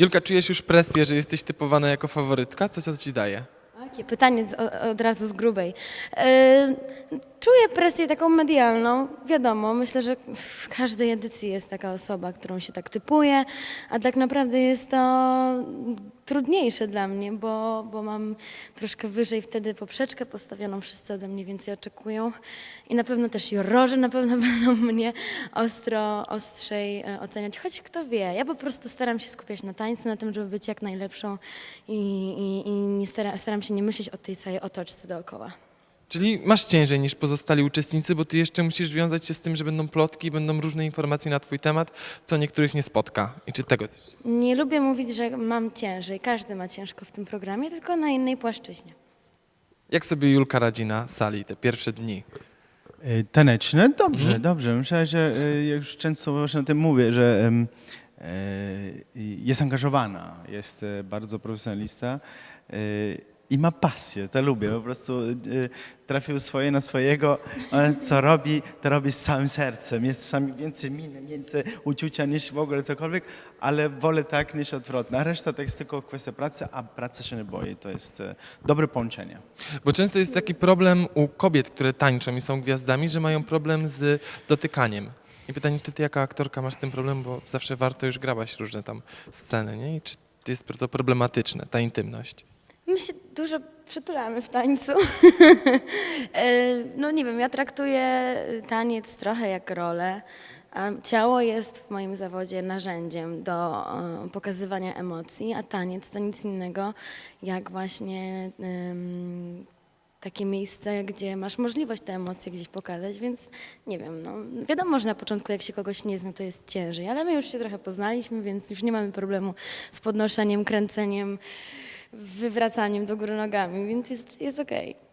Julka, czujesz już presję, że jesteś typowana jako faworytka? Co to ci daje? Jakie pytanie od razu z grubej. E, czuję presję taką medialną, wiadomo, myślę, że w każdej edycji jest taka osoba, którą się tak typuje, a tak naprawdę jest to trudniejsze dla mnie, bo, bo mam troszkę wyżej wtedy poprzeczkę postawioną, wszyscy ode mnie więcej oczekują i na pewno też jurorzy na pewno będą mnie ostro, ostrzej e, oceniać, choć kto wie, ja po prostu staram się skupiać na tańcu, na tym, żeby być jak najlepszą i, i, i nie stara, staram się nie myśleć o tej całej otoczce dookoła. Czyli masz ciężej niż pozostali uczestnicy, bo ty jeszcze musisz wiązać się z tym, że będą plotki, będą różne informacje na twój temat, co niektórych nie spotka. I czy tego też? Nie lubię mówić, że mam ciężej, każdy ma ciężko w tym programie, tylko na innej płaszczyźnie. Jak sobie Julka radzi na sali te pierwsze dni? E, Taneczne? Dobrze, Mhm. dobrze. Myślę, że e, ja już często właśnie o tym mówię, że em, e, jest angażowana, jest e, bardzo profesjonalista e, i ma pasję, to lubię. Po prostu e, trafił swoje na swojego, ale co robi, to robi z całym sercem. Jest czasami więcej miny, więcej uczucia niż w ogóle cokolwiek, ale wolę tak niż odwrotnie. A reszta to jest tylko kwestia pracy, a praca się nie boi. To jest e, dobre połączenie. Bo często jest taki problem u kobiet, które tańczą i są gwiazdami, że mają problem z dotykaniem. I pytanie, czy ty jako aktorka masz tym problem, bo zawsze warto już grawać różne tam sceny, nie? I czy jest to problematyczne, ta intymność? My się dużo przytulamy w tańcu. E, no nie wiem, ja traktuję taniec trochę jak rolę. A ciało jest w moim zawodzie narzędziem do e, pokazywania emocji, a taniec to nic innego jak właśnie em, takie miejsce, gdzie masz możliwość te emocje gdzieś pokazać, więc nie wiem, no wiadomo, że na początku jak się kogoś nie zna, to jest ciężej, ale my już się trochę poznaliśmy, więc już nie mamy problemu z podnoszeniem, kręceniem, wywracaniem do góry nogami, więc jest, jest okej.